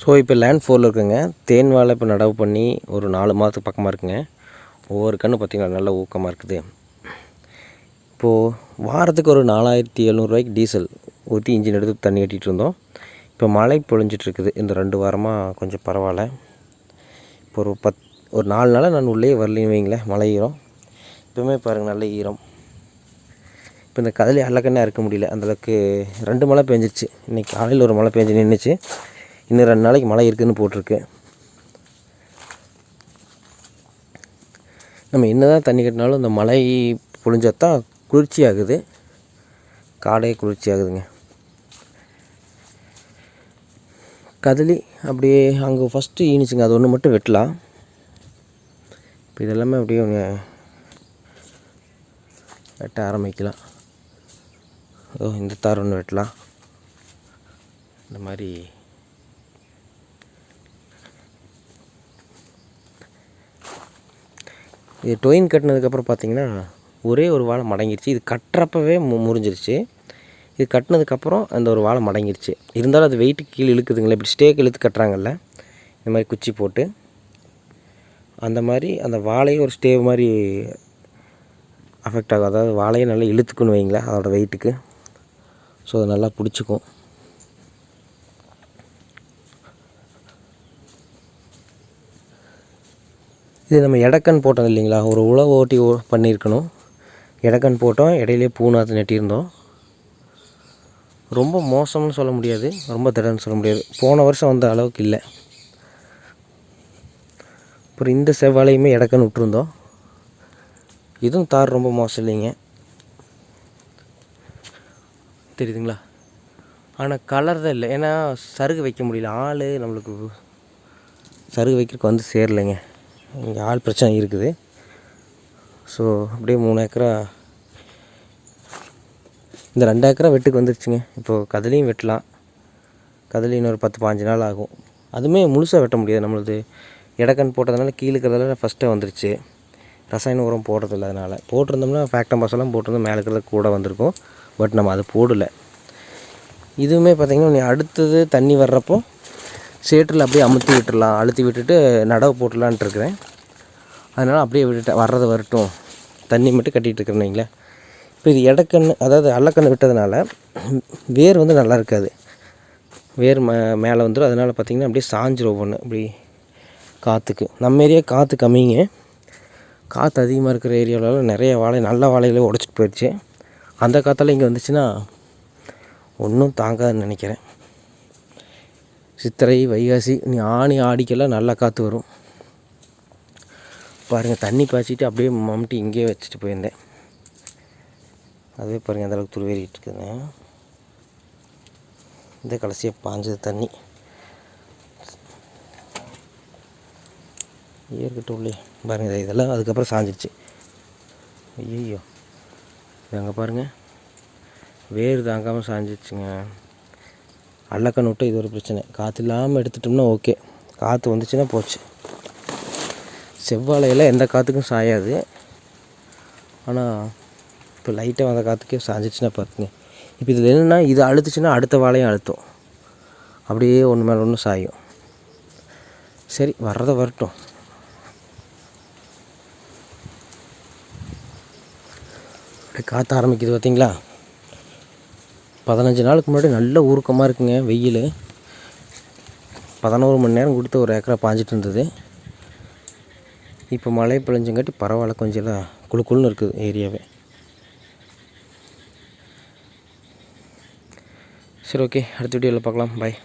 So இப்போ land ஃபோரில் இருக்குங்க. தேன் வாழை இப்போ நடவு பண்ணி ஒரு நாலு மாதத்துக்கு பக்கமாக இருக்குங்க. ஒவ்வொரு கன்று பார்த்திங்கன்னா நல்ல ஊக்கமாக இருக்குது. இப்போது வாரத்துக்கு ஒரு நாலாயிரத்தி எழுநூறுவாய்க்கு டீசல் ஊற்றி இன்ஜின் எடுத்து தண்ணி கட்டிகிட்டு இருந்தோம். இப்போ மழை பொழிஞ்சிட்ருக்குது இந்த ரெண்டு வாரமாக கொஞ்சம் பரவாயில்ல. இப்போ ஒரு பத் ஒரு நாலு நாளாக நான் உள்ளே வரலன்னு வைங்களேன். மழை ஈரம். இப்போவுமே பாருங்கள் நல்ல ஈரம். இப்போ இந்த கதலி அல்லக்கண்ணே இருக்க முடியல. அந்தளவுக்கு ரெண்டு மழை பெஞ்சிச்சு இன்றைக்கி காலையில் ஒரு மழை பெஞ்சு நின்றுச்சு இன்னும் ரெண்டு நாளைக்கு மழை இருக்குதுன்னு போட்டிருக்கு. நம்ம என்ன தான் தண்ணி கட்டினாலும் இந்த மழை பொழிஞ்சாதான் குளிர்ச்சி ஆகுது காடே குளிர்ச்சி ஆகுதுங்க கதலி அப்படியே அங்கே ஃபஸ்ட்டு ஈனிச்சுங்க. அது ஒன்று மட்டும் வெட்டலாம். இப்போ இதெல்லாமே அப்படியே ஒன்று வெட்ட ஆரம்பிக்கலாம். ஓ இந்த தார் ஒன்று வெட்டலாம். இந்த மாதிரி இது டொயின் கட்டினதுக்கப்புறம் பார்த்தீங்கன்னா ஒரே ஒரு வாழை மடங்கிருச்சு. இது கட்டுறப்பவே மு முறிஞ்சிருச்சு. இது கட்டினதுக்கப்புறம் அந்த ஒரு வாழை மடங்கிருச்சு. இருந்தாலும் அது வெயிட்டு கீழே இழுக்குதுங்களே இப்படி ஸ்டேக் இழுத்து கட்டுறாங்கல்ல இந்த மாதிரி குச்சி போட்டு. அந்த மாதிரி அந்த வாழையும் ஒரு ஸ்டே மாதிரி அஃபெக்ட் ஆகும். அதாவது வாழையை நல்லா இழுத்துக்குன்னு வைங்களேன் அதோடய வெயிட்டுக்கு ஸோ அது நல்லா பிடிச்சிக்கும். இது நம்ம எடக்கன் போட்டோம் இல்லைங்களா? ஒரு உழவு ஓட்டி ஓ- பண்ணியிருக்கணும். எடக்கன் போட்டோம். இடையிலே பூநாத்து நட்டியிருந்தோம். ரொம்ப மோசம்னு சொல்ல முடியாது. ரொம்ப திடன்னு சொல்ல முடியாது. போன வருஷம் வந்த அளவுக்கு இல்லை. அப்புறம் இந்த செவ்வாழையுமே எடக்கன் விட்டுருந்தோம். இதுவும் தார் ரொம்ப மோசம் இல்லைங்க. தெரியுதுங்களா? ஆனால் கலர் தான் இல்லை. ஏன்னா சருகு வைக்க முடியல. ஆள் நம்மளுக்கு சருகு வைக்கிறதுக்கு வந்து சேரலைங்க. இங்கே ஆள் பிரச்சனை இருக்குது. ஸோ அப்படியே மூணு ஏக்கரா இந்த ரெண்டு ஏக்கரா வெட்டுக்கு வந்துருச்சுங்க. இப்போது கதலையும் வெட்டலாம். கதலி இன்னொரு பத்து பாஞ்சு நாள் ஆகும். அதுவுமே முழுசாக வெட்ட முடியாது. நம்மளது இடக்கண் போட்டதுனால கீழே இருக்கிறதால ஃபஸ்ட்டே வந்துருச்சு. ரசாயன உரம் போடுறதில்ல அதனால். போட்டிருந்தோம்னா ஃபேக்டம் பசெல்லாம் போட்டிருந்தோம். மேலே இருக்கிறது கூட வந்திருக்கும். பட் நம்ம அது போடலை. இதுவுமே பார்த்திங்கன்னா அடுத்தது தண்ணி வர்றப்போ சேற்றில் அப்படியே அமுத்தி விட்டுடலாம். அழுத்தி விட்டுட்டு நடவு போட்டுடலான்ட்டு இருக்கிறேன். அதனால் அப்படியே விட்டுட்டேன். வர்றது வரட்டும். தண்ணி மட்டும் கட்டிகிட்டு இருக்கிறேன் வைங்களேன். இப்போ இது இடக்கண்ணு அதாவது அல்லக்கன்று விட்டதுனால வேர் வந்து நல்லா இருக்காது. வேர் ம மேலே வந்துடும் அதனால் பார்த்திங்கன்னா அப்படியே சாஞ்சிரும் ஒவ்வொன்று அப்படி காற்றுக்கு நம்ம ஏரியா காற்று கம்மிங்க. காற்று அதிகமாக இருக்கிற ஏரியாவிலலாம் நிறைய வாழை நல்ல வாழைகளே உடச்சிட்டு போயிடுச்சு. அந்த காற்றால் இங்கே வந்துச்சுன்னா ஒன்றும் தாங்காதுன்னு நினைக்கிறேன். சித்திரை வைகாசி நீ ஆணி ஆடிக்கெல்லாம் நல்லா காற்று வரும். பாருங்கள் தண்ணி பாய்ச்சிட்டு அப்படியே மம்முட்டி இங்கேயே வச்சுட்டு போயிருந்தேன். அதுவே பாருங்கள் அந்தளவுக்கு துருவேறிட்டு இருக்குதுங்க. இந்த கடைசியாக பாஞ்சது தண்ணி. ஏற்கட்டும் உள்ளே. பாருங்கள் இதெல்லாம் அதுக்கப்புறம் சாஞ்சிடுச்சு ஐயோ அங்கே பாருங்கள் வேர் தாங்காமல் சாஞ்சிடுச்சுங்க அல்லக்கன் விட்டு இது ஒரு பிரச்சனை. காற்று இல்லாமல் எடுத்துட்டோம்னா ஓகே. காற்று வந்துச்சுன்னா போச்சு. செவ்வாழையெல்லாம் எந்த காற்றுக்கும் சாயாது. ஆனால் இப்போ லைட்டாக வந்த காற்றுக்கே சாஞ்சிச்சுன்னா பார்த்துங்க இப்போ இதில் என்னென்னா இது அழுத்துச்சுன்னா அடுத்த வாழையும் அழுத்தும். அப்படியே ஒன்று மேலே ஒன்று சாயும். சரி வர்றதை வரட்டும். அப்படியே காற்று ஆரம்பிக்குது பார்த்தீங்களா பதினஞ்சு நாளுக்கு முன்னாடி நல்ல ஊருக்கமாக இருக்குங்க வெயில். பதினோரு மணி நேரம் கொடுத்து ஒரு ஏக்கரா பாஞ்சிட்டு இருந்தது. இப்போ மழை பொழிஞ்சங்காட்டி பரவாயில்ல கொஞ்சம் எல்லாம் குளு குளுன்னு இருக்குது ஏரியாவே. சரி ஓகே. அடுத்த வீடியோவில் பார்க்கலாம். பாய்